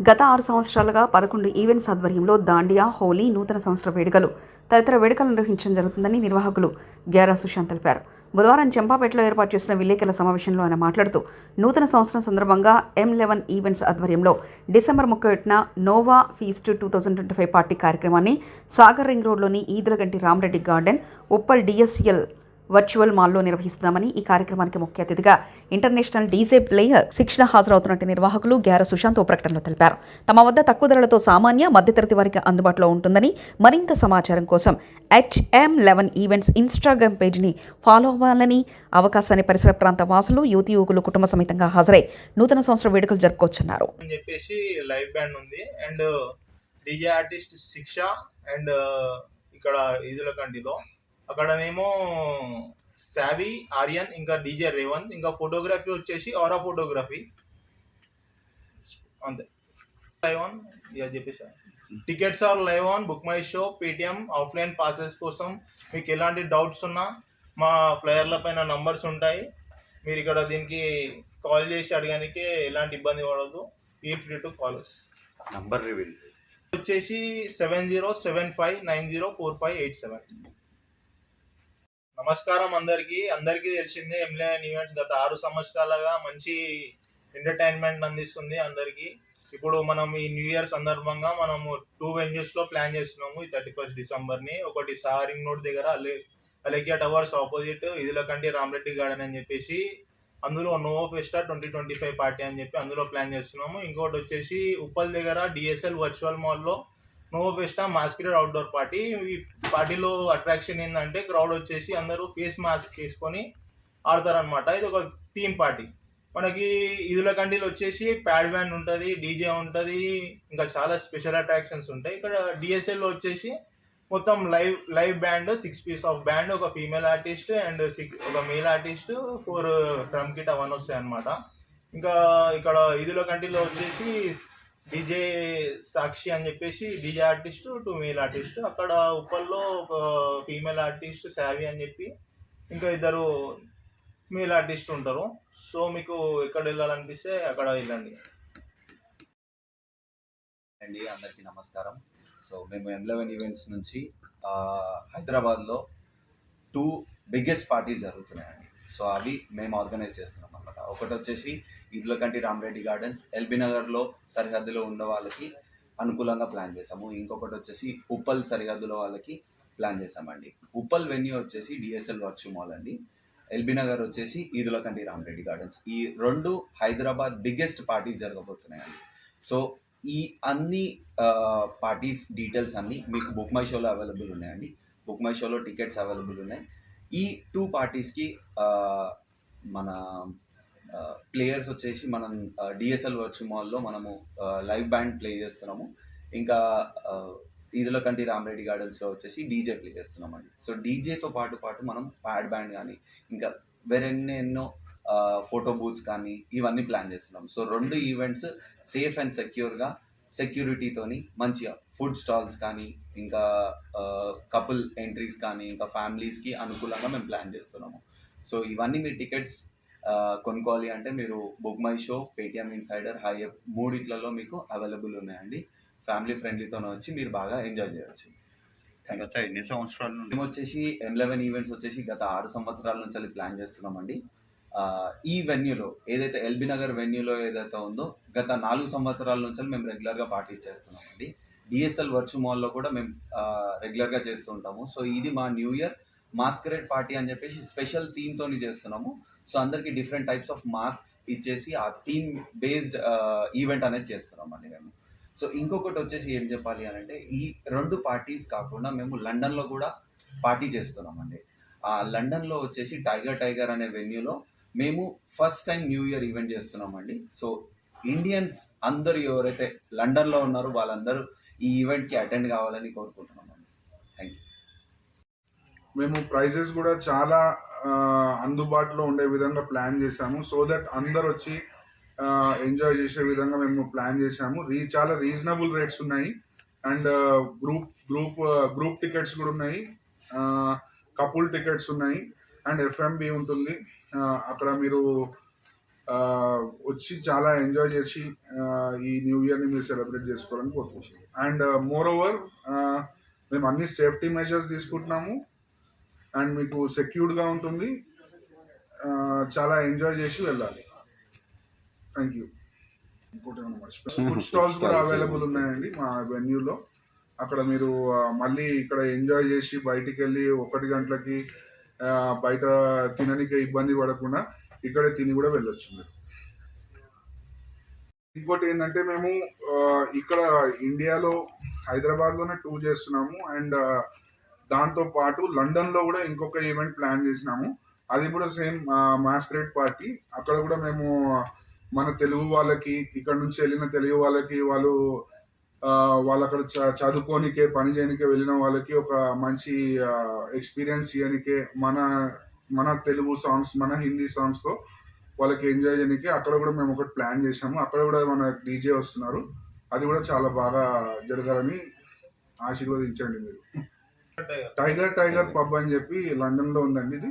గత ఆరు సంవత్సరాలుగా పదకొండు ఈవెంట్స్ ఆధ్వర్యంలో దాండియా హోలీ నూతన సంవత్సర వేడుకలు తదితర వేడుకలు నిర్వహించడం జరుగుతుందని నిర్వాహకులు గ్యారా సుశాంత్ తెలిపారు. బుధవారం చెంపాపేటలో ఏర్పాటు చేసిన విలేకరుల సమావేశంలో ఆయన మాట్లాడుతూ నూతన సంవత్సరం సందర్భంగా ఎం లెవెన్ ఈవెంట్స్ ఆధ్వర్యంలో డిసెంబర్ ముప్పై ఒకటిన Nova feast two thousand twenty five party కార్యక్రమాన్ని సాగర్ రింగ్ రోడ్లోని Eedulagunti Ramareddy garden Uppal DSCL virtual మాల్లో నిర్వహిస్తున్నామని ఈ కార్యక్రమానికి ముఖ్య అతిథిగా ఇంటర్నేషనల్ డీజే ప్లేయర్ శిక్షణ హాజరవుతున్నట్టు నిర్వాహకులు గ్యార సుశాంత్ ఓ ప్రకటనలో తెలిపారు. తమ వద్ద తక్కువ ధరలతో సామాన్య మధ్యతరగతి వారికి అందుబాటులో ఉంటుందని మరింత సమాచారం కోసం H M eleven events Instagram పేజ్ని follow అవ్వాలని అవకాశాన్ని పరిసర ప్రాంత వాసులు యువతి యువకులు కుటుంబ సమేతంగా హాజరై నూతన సంవత్సర వేడుకలు జరుపుకోవచ్చున్నారు. అని చెప్పేసి లైవ్ బ్యాండ్ ఉంది. And DJ artist Shiksha and ఇక్కడ ఈదుల కంటిలో అక్కడనేమో సావి ఆర్యన్ ఇంకా డీజే రేవంత్ ఇంకా ఫోటోగ్రఫీ వచ్చేసి ఆరా ఫోటోగ్రఫీ అంతే. లైవ్ ఆన్ ఇక చెప్పేసా. Tickets are live on Book My Show Paytm offline passes కోసం మీకు ఎలాంటి డౌట్స్ ఉన్నా మా ఫ్లయర్ల పైన నంబర్స్ ఉంటాయి. మీరు ఇక్కడ దీనికి కాల్ చేసి అడగడానికి ఎలాంటి ఇబ్బంది పడదు ఈ free to callers number reveal వచ్చేసి seven zero seven five nine zero four five eight seven నమస్కారం అందరికీ. అందరికీ తెలిసిందే ఎంలైన్ ఈవెంట్స్ గత ఆరు సంవత్సరాలుగా మంచి ఎంటర్టైన్మెంట్ అందిస్తుంది అందరికీ. ఇప్పుడు మనం ఈ న్యూ ఇయర్ సందర్భంగా మనము టూ వెన్యూస్లో ప్లాన్ చేస్తున్నాము. ఈ థర్టీ ఫస్ట్ డిసెంబర్ని ఒకటి సారింగ్ రోడ్ దగ్గర అలే Alekhya towers opposite ఇదిలకంటి Ramareddy garden అని చెప్పేసి అందులో no ఫెస్టా twenty twenty five party అని చెప్పి అందులో ప్లాన్ చేస్తున్నాము. ఇంకోటి వచ్చేసి ఉప్పల్ దగ్గర డిఎస్ఎల్ వర్చువల్ మాల్లో Novo Festa masquerade outdoor party బాడీలో పార్టీలో అట్రాక్షన్ ఏంటంటే క్రౌడ్ వచ్చేసి అందరూ ఫేస్ మాస్క్ వేసుకొని ఆడతారనమాట ఇది ఒక థీమ్ పార్టీ. మనకి ఇదుల కండీలు వచ్చేసి ప్యాడ్ బ్యాండ్ ఉంటుంది డీజే ఉంటుంది ఇంకా చాలా స్పెషల్ అట్రాక్షన్స్ ఉంటాయి. ఇక్కడ డిఎస్ఎల్లో వచ్చేసి మొత్తం live live band six piece of band ఒక ఫీమేల్ ఆర్టిస్ట్ అండ్ సిక్స్ ఒక male artist four drum kit అవన్నీ వస్తాయి అనమాట ఇంకా ఇక్కడ ఇదిలో కంటిలో వచ్చేసి డీజే సాక్షి అని చెప్పేసి DJ artist two male artist. అక్కడ ఉప్పల్లో ఒక ఫీమేల్ ఆర్టిస్ట్ శావి అని చెప్పి ఇంకా ఇద్దరు మేల్ ఆర్టిస్ట్ ఉంటారు. సో మీకు ఎక్కడ వెళ్ళాలనిపిస్తే అక్కడ వెళ్ళండి. అండి అందరికీ నమస్కారం. సో మేము ఎంలెవెన్ ఈవెంట్స్ నుంచి హైదరాబాద్లో టూ బిగ్గెస్ట్ పార్టీస్ జరుగుతున్నాయండి. సో అవి మేము ఆర్గనైజ్ చేస్తున్నాం అనమాట ఒకటి వచ్చేసి ఇద్లకంటి రామరెడ్డి గార్డెన్స్ ఎల్బీ నగర్లో సరిహద్దులో ఉన్న వాళ్ళకి అనుకూలంగా ప్లాన్ చేసాము ఇంకొకటి వచ్చేసి ఉప్పల్ సరిహద్దులో వాళ్ళకి ప్లాన్ చేసామండి ఉప్పల్ వెన్యూ వచ్చేసి డిఎస్ఎల్ వర్చు మాల్ అండి. ఎల్బీ నగర్ వచ్చేసి ఈదులకంటి రామరెడ్డి గార్డెన్స్. ఈ రెండు హైదరాబాద్ బిగ్గెస్ట్ పార్టీస్ జరగబోతున్నాయండి. సో ఈ అన్ని పార్టీస్ డీటెయిల్స్ అన్నీ మీకు బుక్ మై షోలో అవైలబుల్ ఉన్నాయండి. బుక్ మై షోలో టికెట్స్ అవైలబుల్ ఉన్నాయి. ఈ టూ పార్టీస్కి మన ప్లేయర్స్ వచ్చేసి మనం డిఎస్ఎల్ వర్చు మాల్లో మనము లైవ్ బ్యాండ్ ప్లే చేస్తున్నాము. ఇంకా ఇందులో కంటి రామరెడ్డి గార్డెన్స్లో వచ్చేసి డీజే ప్లే చేస్తున్నామండి. సో డీజేతో పాటు పాటు మనం ప్యాడ్ బ్యాండ్ కానీ ఇంకా వేరెన్నెన్నో ఫోటో బూత్స్ కానీ ఇవన్నీ ప్లాన్ చేస్తున్నాం. సో రెండు ఈవెంట్స్ సేఫ్ అండ్ సెక్యూర్గా సెక్యూరిటీతోని మంచిగా ఫుడ్ స్టాల్స్ కానీ ఇంకా కపుల్ ఎంట్రీస్ కానీ ఇంకా ఫ్యామిలీస్కి అనుకూలంగా మేము ప్లాన్ చేస్తున్నాము. సో ఇవన్నీ మీ టికెట్స్ కొనుక్కోవాలి అంటే మీరు Book My Show Paytm Insider HighApe మూడిట్లలో మీకు అవైలబుల్ ఉన్నాయండి. ఫ్యామిలీ ఫ్రెండ్లీతో వచ్చి మీరు బాగా ఎంజాయ్ చేయవచ్చు గత ఎన్ని సంవత్సరాల నుండి? మేము వచ్చేసి ఎం లెవెన్ ఈవెంట్స్ వచ్చేసి గత ఆరు సంవత్సరాల నుంచి ప్లాన్ చేస్తున్నామండి. ఈ వెన్యూలో ఏదైతే ఎల్బీ నగర్ వెన్యూలో ఏదైతే ఉందో గత నాలుగు సంవత్సరాల నుంచి మేము రెగ్యులర్గా పార్టీస్ చేస్తున్నామండి. డిఎస్ఎల్ వర్చు మాల్లో కూడా మేము రెగ్యులర్గా చేస్తుంటాము సో ఇది మా న్యూ ఇయర్ మాస్కరేట్ పార్టీ అని చెప్పేసి స్పెషల్ థీమ్తోని చేస్తున్నాము. సో అందరికి డిఫరెంట్ టైప్స్ ఆఫ్ మాస్క్స్ ఇచ్చేసి ఆ థీమ్ బేస్డ్ ఈవెంట్ అనేది చేస్తున్నామండి మేము. సో ఇంకొకటి వచ్చేసి ఏం చెప్పాలి అని అంటే ఈ రెండు పార్టీస్ కాకుండా మేము లండన్లో కూడా పార్టీ చేస్తున్నామండి. ఆ లండన్లో వచ్చేసి టైగర్ టైగర్ అనే వెన్యూలో మేము first time new year event చేస్తున్నామండి. సో ఇండియన్స్ అందరూ ఎవరైతే లండన్లో ఉన్నారో వాళ్ళందరూ ఈ ఈవెంట్కి అటెండ్ కావాలని కోరుకుంటున్నామండి. థ్యాంక్ యూ మేము ప్రైజెస్ కూడా చాలా అందుబాటులో ఉండే విధంగా ప్లాన్ చేశాము. సో దట్ అందరు వచ్చి ఎంజాయ్ చేసే విధంగా మేము ప్లాన్ చేశాము. రీ చాలా రీజనబుల్ రేట్స్ ఉన్నాయి. And group group group tickets కూడా ఉన్నాయి. కపుల్ టికెట్స్ ఉన్నాయి. అండ్ ఎఫ్ఎంబి ఉంటుంది. అక్కడ మీరు వచ్చి చాలా ఎంజాయ్ చేసి ఈ న్యూ ఇయర్ని మీరు సెలబ్రేట్ చేసుకోవాలని కోరుకుంటున్నాం. అండ్ మోర్ ఓవర్ మేము అన్ని సేఫ్టీ మెజర్స్ తీసుకుంటున్నాము. అండ్ మీకు సెక్యూర్డ్గా ఉంటుంది. చాలా ఎంజాయ్ చేసి వెళ్ళాలి. Thank you. ఇంకోటి ఫుడ్ స్టాల్స్ కూడా అవైలబుల్ ఉన్నాయండి మా వెన్యూలో. అక్కడ మీరు మళ్ళీ ఇక్కడ ఎంజాయ్ చేసి బయటికి వెళ్ళి ఒకటి గంటలకి బయట తిననికి ఇబ్బంది పడకుండా ఇక్కడే తిని కూడా వెళ్ళొచ్చు మీరు. ఇంకోటి ఏంటంటే మేము ఇక్కడ ఇండియాలో హైదరాబాద్లోనే టూర్ చేస్తున్నాము. అండ్ దాంతో పాటు లండన్లో కూడా ఇంకొక ఈవెంట్ ప్లాన్ చేసినాము. అది కూడా సేమ్ మాస్క్రేట్ పార్టీ అక్కడ కూడా మేము మన తెలుగు వాళ్ళకి ఇక్కడ నుంచి వెళ్ళిన తెలుగు వాళ్ళకి వాళ్ళు వాళ్ళు అక్కడ చ చదువుకోనికే పని చేయనికే వెళ్ళిన వాళ్ళకి ఒక మంచి ఎక్స్పీరియన్స్ ఇవ్వనికే మన మన తెలుగు సాంగ్స్ మన హిందీ సాంగ్స్తో వాళ్ళకి ఎంజాయ్ చేయడానికి అక్కడ కూడా మేము ఒకటి ప్లాన్ చేసాము అక్కడ కూడా మన డీజే వస్తున్నారు. అది కూడా చాలా బాగా జరగాలని ఆశీర్వదించండి మీరు. టైగర్ టైగర్ పబ్ అని చెప్పి లండన్లో ఉందండి ఇది.